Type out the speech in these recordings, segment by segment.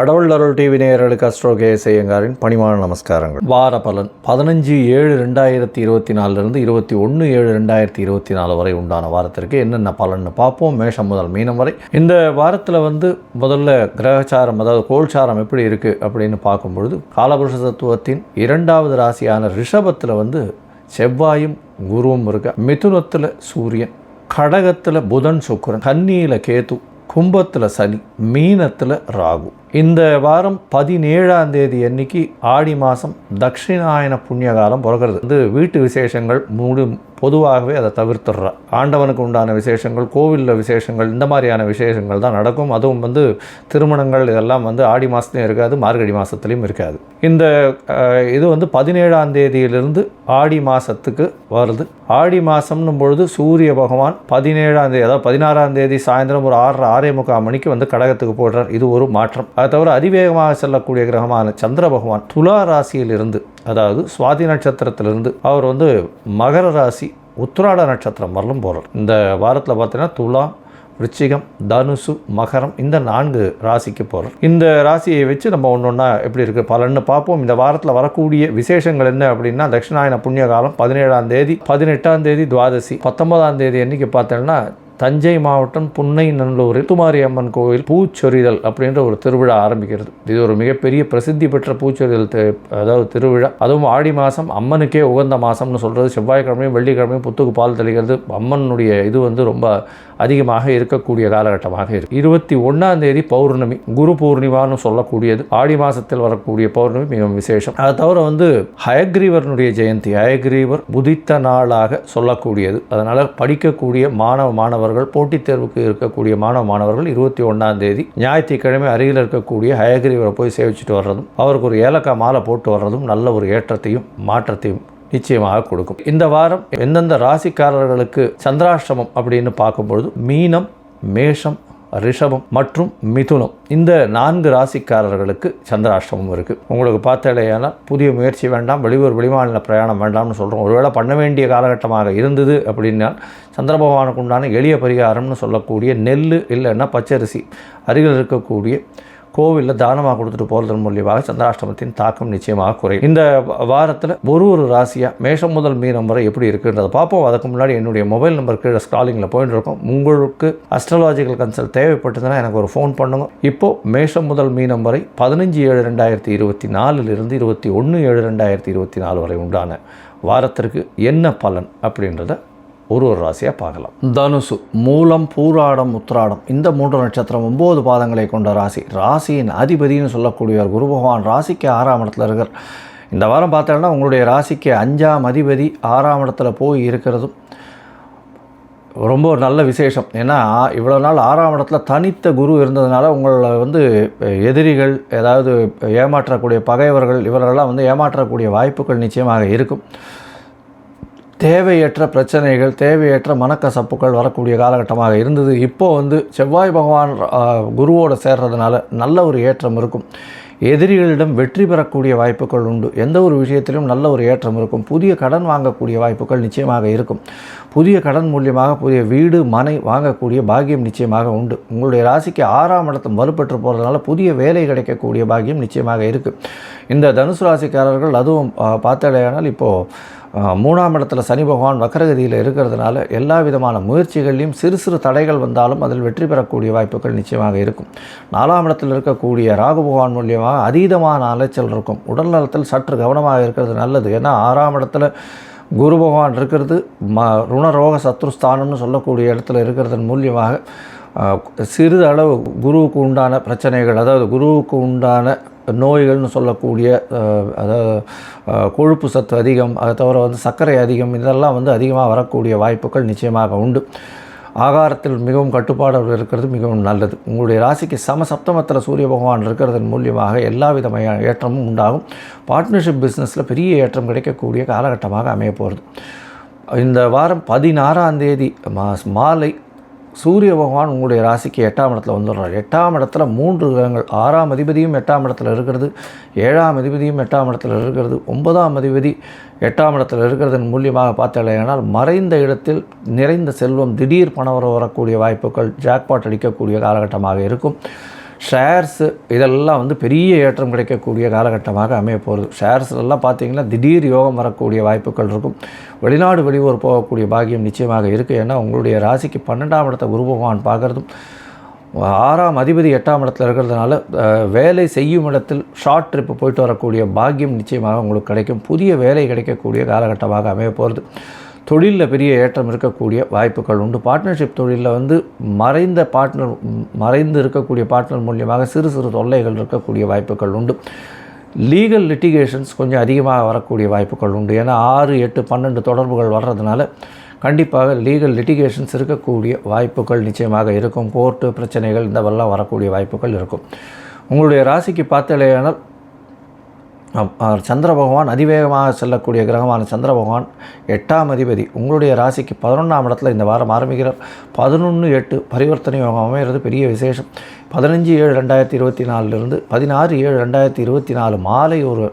கடவுள் அருள் டிவி நேயர்களுக்கு அஸ்ட்ரோ செய்யங்காரின் பணிவான நமஸ்காரங்கள். வார பலன் பதினஞ்சு ஏழு ரெண்டாயிரத்தி இருபத்தி நாலுலேருந்து இருபத்தி ஒன்று ஏழு ரெண்டாயிரத்தி இருபத்தி நாலு வரை உண்டான வாரத்திற்கு என்னென்ன பலன்னு பார்ப்போம். மேஷம் முதல் மீனம் வரை. இந்த வாரத்தில் வந்து முதல்ல கிரகச்சாரம் அதாவது கோல்சாரம் எப்படி இருக்குது அப்படின்னு பார்க்கும்பொழுது காலபுருஷ தத்துவத்தின் இரண்டாவது ராசியான ரிஷபத்தில் வந்து செவ்வாயும் குருவும் இருக்க. மிதுனத்தில் சூரியன் கடகத்தில் புதன் சுக்கரன் கன்னியில் கேத்து கும்பத்தில் சனி மீனத்தில் ராகு. இந்த வாரம் பதினேழாம் தேதி அன்னைக்கு ஆடி மாதம் தட்சிணாயன புண்ணிய காலம் வந்து வீட்டு விசேஷங்கள் மூடு பொதுவாகவே அதை தவிர்த்துடுறா. ஆண்டவனுக்கு உண்டான விசேஷங்கள் கோவிலில் விசேஷங்கள் இந்த மாதிரியான விசேஷங்கள் தான் நடக்கும். அதுவும் வந்து திருமணங்கள் இதெல்லாம் வந்து ஆடி மாதத்துலையும் இருக்காது மார்கழி மாதத்துலேயும் இருக்காது. இந்த இது வந்து பதினேழாம் தேதியிலிருந்து ஆடி மாதத்துக்கு வருது. ஆடி மாதம்னும் பொழுது சூரிய பகவான் பதினேழாம் தேதி அதாவது பதினாறாம் தேதி சாயந்தரம் ஒரு ஆறரை ஆறே முக்கால் மணிக்கு வந்து கடகத்துக்கு போடுறார். இது ஒரு மாற்றம். அதை தவிர அதிவேகமாக செல்லக்கூடிய கிரகமான சந்திர பகவான் துலா ராசியிலிருந்து அதாவது சுவாதி நட்சத்திரத்திலிருந்து அவர் வந்து மகர ராசி உத்திராட நட்சத்திரம் வரலும் போகிறார் இந்த வாரத்தில் பார்த்தீங்கன்னா துலா விருச்சிகம் தனுசு மகரம் இந்த நான்கு ராசிக்கு போகிறோம் இந்த ராசியை வச்சு நம்ம ஒன்று ஒன்றா எப்படி இருக்குது பலன்னு பார்ப்போம். இந்த வாரத்தில் வரக்கூடிய விசேஷங்கள் என்ன அப்படின்னா தட்சிணாயன புண்ணிய காலம் பதினேழாம் தேதி பதினெட்டாம் தேதி துவாதசி பத்தொன்பதாம் தேதி என்றைக்கு பார்த்தோம்னா தஞ்சை மாவட்டம் புன்னை நல்லூரில் துமாரி அம்மன் கோவில் பூச்சொரிதல் அப்படின்ற ஒரு திருவிழா ஆரம்பிக்கிறது. இது ஒரு மிகப்பெரிய பிரசித்தி பெற்ற பூச்சொரிதல் அதாவது திருவிழா. அதுவும் ஆடி மாதம் அம்மனுக்கே உகந்த மாதம்னு சொல்கிறது செவ்வாய்க்கிழமையும் வெள்ளிக்கிழமையும் புத்துக்கு பால் தெளிக்கிறது. அம்மனுடைய இது வந்து ரொம்ப அதிகமாக இருக்கக்கூடிய காலகட்டமாக இருக்கு. இருபத்தி ஒன்றாம் தேதி பௌர்ணமி குரு பூர்ணிமான்னு சொல்லக்கூடியது. ஆடி மாதத்தில் வரக்கூடிய பௌர்ணமி மிகவும் விசேஷம். அதை தவிர வந்து ஹயக்ரீவர்னுடைய ஜெயந்தி ஹயக்ரீவர் புதித்த நாளாக சொல்லக்கூடியது. அதனால் படிக்கக்கூடிய மாணவ மாணவர் மாணவர்கள் போட்டித் தேர்வுக்கு இருக்கக்கூடிய மாணவ மாணவர்கள் இருபத்தி ஒன்றாம் தேதி ஞாயிற்றுக்கிழமை அருகில் இருக்கக்கூடிய ஹயகிரிவரை போய் சேவிச்சுட்டு வர்றதும் அவருக்கு ஒரு ஏலக்காய் மாலை போட்டு வர்றதும் நல்ல ஒரு ஏற்றத்தையும் மாற்றத்தையும் நிச்சயமாக கொடுக்கும். இந்த வாரம் எந்தெந்த ராசிக்காரர்களுக்கு சந்திராஷ்டமம் அப்படின்னு பார்க்கும்பொழுது மீனம் மேஷம் ரிஷபம் மற்றும் மிதுனம். இந்த நான்கு ராசிக்காரர்களுக்கு சந்திராஷ்டமம் இருக்குது உங்களுக்கு பார்த்தாலேயானால் புதிய முயற்சி வேண்டாம் வெளியூர் வெளிமாநில பிரயாணம் வேண்டாம்னு சொல்கிறோம் ஒருவேளை பண்ண வேண்டிய காலகட்டமாக இருந்தது அப்படின்னா சந்திர பகவானுக்கு உண்டான எளிய பரிகாரம்னு சொல்லக்கூடிய நெல் இல்லைன்னா பச்சரிசி. அருகில் இருக்கக்கூடிய கோவிலில் தானமாக கொடுத்துட்டு போகிறதன் மூலியமாக சந்திராஷ்டமத்தின் தாக்கம் நிச்சயமாக குறையும். இந்த வாரத்தில் ஒரு ஒரு ராசியாக மேஷம் முதல் மீனம் வரை எப்படி இருக்குன்றதை பார்ப்போம். அதுக்கு முன்னாடி என்னுடைய மொபைல் நம்பர் கீழே ஸ்காலிங்கில் போயிட்டு இருக்கோம் உங்களுக்கு அஸ்ட்ராலாஜிக்கல் கன்சல்ட் தேவைப்பட்டதுன்னா எனக்கு ஒரு ஃபோன் பண்ணுங்க. இப்போது மேஷம் முதல் மீனம் வரை பதினஞ்சு ஏழு ரெண்டாயிரத்தி இருபத்தி நாலுலேருந்து இருபத்தி ஒன்று ஏழு ரெண்டாயிரத்தி இருபத்தி நாலு வரை உண்டான வாரத்திற்கு என்ன பலன் அப்படின்றத ஒரு ஒரு ராசியாக பார்க்கலாம். தனுசு மூலம் பூராடம் உத்ராடம் இந்த மூன்று நட்சத்திரம் ஒம்பது பாதங்களை கொண்ட ராசி. ராசியின் அதிபதினு சொல்லக்கூடியவர் குரு பகவான் ராசிக்கு ஆறாம் இடத்துல இருக்கிற இந்த வாரம் பார்த்தோன்னா உங்களுடைய ராசிக்கு அஞ்சாம் அதிபதி ஆறாம் இடத்துல போய் இருக்கிறதும் ரொம்ப ஒரு நல்ல விசேஷம். ஏன்னா இவ்வளோ நாள் ஆறாம் இடத்துல தனித்த குரு இருந்ததுனால உங்களை வந்து எதிரிகள் ஏதாவது ஏமாற்றக்கூடிய பகைவர்கள் இவர்களெல்லாம் வந்து ஏமாற்றக்கூடிய வாய்ப்புகள் நிச்சயமாக இருக்கும். தேவையற்ற பிரச்சனைகள் தேவையற்ற மனக்கசப்புகள் வரக்கூடிய காலகட்டமாக இருந்தது. இப்போது வந்து செவ்வாய் பகவான் குருவோடு சேர்றதுனால நல்ல ஒரு ஏற்றம் இருக்கும். எதிரிகளிடம் வெற்றி பெறக்கூடிய வாய்ப்புகள் உண்டு. எந்த ஒரு விஷயத்திலும் நல்ல ஒரு ஏற்றம் இருக்கும். புதிய கடன் வாங்கக்கூடிய வாய்ப்புகள் நிச்சயமாக இருக்கும். புதிய கடன் மூலியமாக புதிய வீடு மனை வாங்கக்கூடிய பாக்கியம் நிச்சயமாக உண்டு. உங்களுடைய ராசிக்கு ஆறாம் இடத்தம் வலுப்பெற்று போகிறதுனால புதிய வேலை கிடைக்கக்கூடிய பாக்கியம் நிச்சயமாக இருக்குது இந்த தனுசு ராசிக்காரர்கள் அதுவும் பார்த்தடையானால் பார்த்தாலேயானால் இப்போது மூணாம் இடத்துல சனி பகவான் வக்கரகதியில் இருக்கிறதுனால எல்லா விதமான முயற்சிகள்லையும் சிறு சிறு தடைகள் வந்தாலும் அதில் வெற்றி பெறக்கூடிய வாய்ப்புகள் நிச்சயமாக இருக்கும். நாலாம் இடத்தில் இருக்கக்கூடிய ராகு பகவான் மூலியமாக அதீதமான அலைச்சல் இருக்கும். உடல் நலத்தில் சற்று கவனமாக இருக்கிறது நல்லது. ஏன்னா ஆறாம் இடத்துல குரு பகவான் இருக்கிறது ம ருணரோக சத்ருஸ்தானம்னு சொல்லக்கூடிய இடத்துல இருக்கிறதன் மூலியமாக சிறிது அளவு குருவுக்கு உண்டான பிரச்சனைகள் அதாவது குருவுக்கு உண்டான நோய்கள்னு சொல்லக்கூடிய அதாவது கொழுப்பு சத்து அதிகம் அதை தவிர வந்து சர்க்கரை அதிகம் இதெல்லாம் வந்து அதிகமாக வரக்கூடிய வாய்ப்புகள் நிச்சயமாக உண்டு. ஆகாரத்தில் மிகவும் கட்டுப்பாடு இருக்கிறது மிகவும் நல்லது. உங்களுடைய ராசிக்கு சம சப்தமத்தில் சூரிய பகவான் இருக்கிறதன் மூலியமாக எல்லா விதமான ஏற்றமும் உண்டாகும். பார்ட்னர்ஷிப் பிஸ்னஸில் பெரிய ஏற்றம் கிடைக்கக்கூடிய காலகட்டமாக அமைய போகிறது இந்த வாரம் பதினாறாம் தேதி மாலை சூரிய பகவான் உங்களுடைய ராசிக்கு எட்டாம் இடத்துல வந்துடுறார். எட்டாம் இடத்துல மூன்று கிரகங்கள் ஆறாம் அதிபதியும் எட்டாம் இடத்துல இருக்கிறது ஏழாம் அதிபதியும் எட்டாம் இடத்துல இருக்கிறது ஒன்பதாம் அதிபதி எட்டாம் இடத்துல இருக்கிறதன் மூலியமாக பார்த்தாலேயானால் மறைந்த இடத்தில் நிறைந்த செல்வம் திடீர் பணவரம் வரக்கூடிய வாய்ப்புகள் ஜாக்பாட் அடிக்கக்கூடிய காலகட்டமாக இருக்கும். ஷேர்ஸு இதெல்லாம் வந்து பெரிய ஏற்றம் கிடைக்கக்கூடிய காலகட்டமாக அமைய போகிறது ஷேர்ஸ்லாம் பார்த்தீங்கன்னா திடீர் யோகம் வரக்கூடிய வாய்ப்புகள் இருக்கும். வெளிநாடு வெளியூர் போகக்கூடிய பாக்கியம் நிச்சயமாக இருக்குது ஏன்னா உங்களுடைய ராசிக்கு பன்னெண்டாம் இடத்த குருபகவான் பார்க்குறதும் ஆறாம் அதிபதி எட்டாம் இடத்துல இருக்கிறதுனால வேலை செய்யும் இடத்தில் ஷார்ட் ட்ரிப்பு போயிட்டு வரக்கூடிய பாக்கியம் நிச்சயமாக உங்களுக்கு கிடைக்கும். புதிய வேலை கிடைக்கக்கூடிய காலகட்டமாக அமைய போகிறது தொழிலில் பெரிய ஏற்றம் இருக்கக்கூடிய வாய்ப்புகள் உண்டு. பார்ட்னர்ஷிப் தொழிலில் வந்து மறைந்த பார்ட்னர் மறைந்து இருக்கக்கூடிய பார்ட்னர் மூலியமாக சிறு சிறு தொல்லைகள் இருக்கக்கூடிய வாய்ப்புகள் உண்டு. லீகல் லிட்டிகேஷன்ஸ் கொஞ்சம் அதிகமாக வரக்கூடிய வாய்ப்புகள் உண்டு. ஏன்னா ஆறு எட்டு பன்னெண்டு தொடர்புகள் வர்றதுனால கண்டிப்பாக லீகல் லிட்டிகேஷன்ஸ் இருக்கக்கூடிய வாய்ப்புகள் நிச்சயமாக இருக்கும். கோர்ட்டு பிரச்சனைகள் இந்த வரக்கூடிய வாய்ப்புகள் இருக்கும். உங்களுடைய ராசிக்கு பார்த்தலையானால் சந்திர பகவான் அதிவேகமாக செல்லக்கூடிய கிரகமான சந்திர பகவான் எட்டாம் அதிபதி உங்களுடைய ராசிக்கு பதினொன்றாம் இடத்துல இந்த வாரம் ஆரம்பிக்கிறார். பதினொன்று எட்டு பரிவர்த்தனை யோகம் அமைகிறது பெரிய விசேஷம். பதினஞ்சு ஏழு ரெண்டாயிரத்தி இருபத்தி நாலுலேருந்து பதினாறு ஏழு ரெண்டாயிரத்தி இருபத்தி நாலு மாலை ஒரு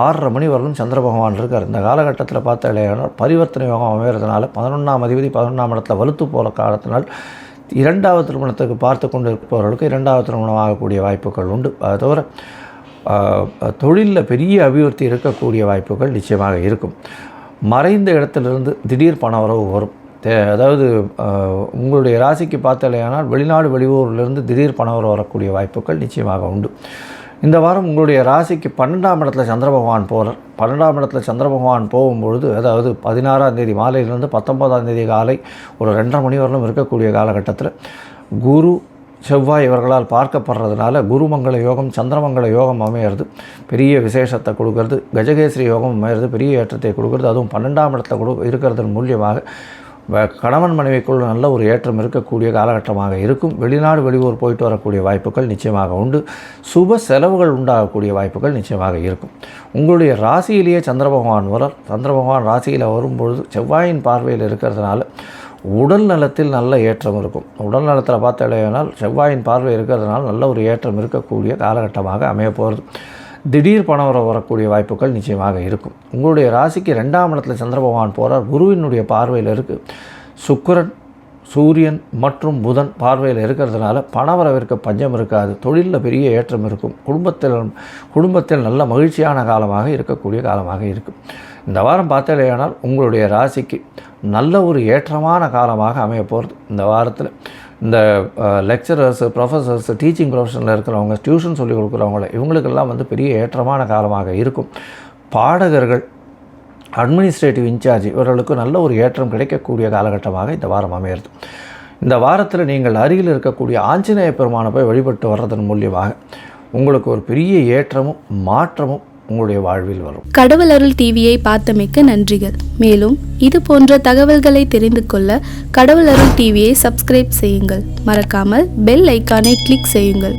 ஆறரை மணி வரலும் சந்திர பகவான் இருக்கார். இந்த காலகட்டத்தில் பார்த்தாலேயானால் பரிவர்த்தனை யோகம் அமைகிறதுனால பதினொன்றாம் அதிபதி பதினொன்றாம் இடத்துல வலுத்து போகிற காலத்தினால் இரண்டாவது திருமணத்துக்கு பார்த்து கொண்டு இருப்பவர்களுக்கு இரண்டாவது திருமணம் ஆகக்கூடிய வாய்ப்புகள் உண்டு. அது தவிர தொழிலில் பெரிய அபிவிருத்தி இருக்கக்கூடிய வாய்ப்புகள் நிச்சயமாக இருக்கும். மறைந்த இடத்துலேருந்து திடீர் பண வரவு வரும். தே அதாவது உங்களுடைய ராசிக்கு பார்த்தாலேயானால் வெளிநாடு வெளியூர்லேருந்து திடீர் பண வரவு வரக்கூடிய வாய்ப்புகள் நிச்சயமாக உண்டு. இந்த வாரம் உங்களுடைய ராசிக்கு பன்னெண்டாம் இடத்துல சந்திர பகவான் போகிறார் பன்னெண்டாம் இடத்துல சந்திர பகவான் போகும்பொழுது அதாவது பதினாறாம் தேதி மாலையிலிருந்து பத்தொன்பதாம் தேதி காலை ஒரு ரெண்டரை மணி வரலும் இருக்கக்கூடிய காலகட்டத்தில் குரு செவ்வாய் இவர்களால் பார்க்கப்படுறதுனால குருமங்கள யோகம் சந்திரமங்கள யோகம் அமையிறது பெரிய விசேஷத்தை கொடுக்கறது கஜகேசரி யோகம் அமையிறது பெரிய ஏற்றத்தை கொடுக்கறது அதுவும் பன்னெண்டாம் இடத்தை கொடு இருக்கிறதன் மூலியமாக வ- கணவன் மனைவிக்குள் நல்ல ஒரு ஏற்றம் இருக்கக்கூடிய காலகட்டமாக இருக்கும். வெளிநாடு வெளியூர் போயிட்டு வரக்கூடிய வாய்ப்புகள் நிச்சயமாக உண்டு. சுப செலவுகள் உண்டாகக்கூடிய வாய்ப்புகள் நிச்சயமாக இருக்கும். உங்களுடைய ராசியிலேயே சந்திர பகவான் வரார் சந்திர பகவான் ராசியில் வரும்பொழுது செவ்வாயின் பார்வையில் இருக்கிறதுனால உடல் நலத்தில் நல்ல ஏற்றம் இருக்கும். உடல் நலத்தில் பார்த்தாலேனால் செவ்வாயின் பார்வை இருக்கிறதுனால நல்ல ஒரு ஏற்றம் இருக்கக்கூடிய காலகட்டமாக அமைய போகிறது திடீர் பணம் வர வரக்கூடிய வாய்ப்புகள் நிச்சயமாக இருக்கும். உங்களுடைய ராசிக்கு ரெண்டாம் இடத்துல சந்திர பகவான் போகிறார் குருவினுடைய பார்வையில் இருக்குது சுக்கிரன் சூரியன் மற்றும் புதன் பார்வையில் இருக்கிறதுனால பணவரவிற்கு பஞ்சம் இருக்காது. தொழிலில் பெரிய ஏற்றம் இருக்கும். குடும்பத்தில் குடும்பத்தில் நல்ல மகிழ்ச்சியான காலமாக இருக்கக்கூடிய காலமாக இருக்கும். இந்த வாரம் பார்த்தாலேயானால் உங்களுடைய ராசிக்கு நல்ல ஒரு ஏற்றமான காலமாக அமைய போகிறது இந்த வாரத்தில். இந்த லெக்சரர்ஸு ப்ரொஃபஸர்ஸ் டீச்சிங் ப்ரொஃபஷனில் இருக்கிறவங்க டியூஷன் சொல்லிக் கொடுக்குறவங்கள இவங்களுக்கெல்லாம் வந்து பெரிய ஏற்றமான காலமாக இருக்கும். பாடகர்கள் அட்மினிஸ்ட்ரேட்டிவ் இன்சார்ஜ் இவர்களுக்கு நல்ல ஒரு ஏற்றம் கிடைக்கக்கூடிய காலகட்டமாக இந்த வாரம் அமையிறது. இந்த வாரத்தில் நீங்கள் அருகில் இருக்கக்கூடிய ஆஞ்சநேய பெருமானை போய் வழிபட்டு வர்றதன் மூலியமாக உங்களுக்கு ஒரு பெரிய ஏற்றமும் மாற்றமும் உங்களுடைய வாழ்வில் வரும். கடவுள் அருள் டிவியை பார்த்தமைக்கு நன்றிகள். மேலும் இது போன்ற தகவல்களை தெரிந்து கொள்ள கடவுள் அருள் டிவியை சப்ஸ்கிரைப் செய்யுங்கள். மறக்காமல் பெல் ஐக்கானை கிளிக் செய்யுங்கள்.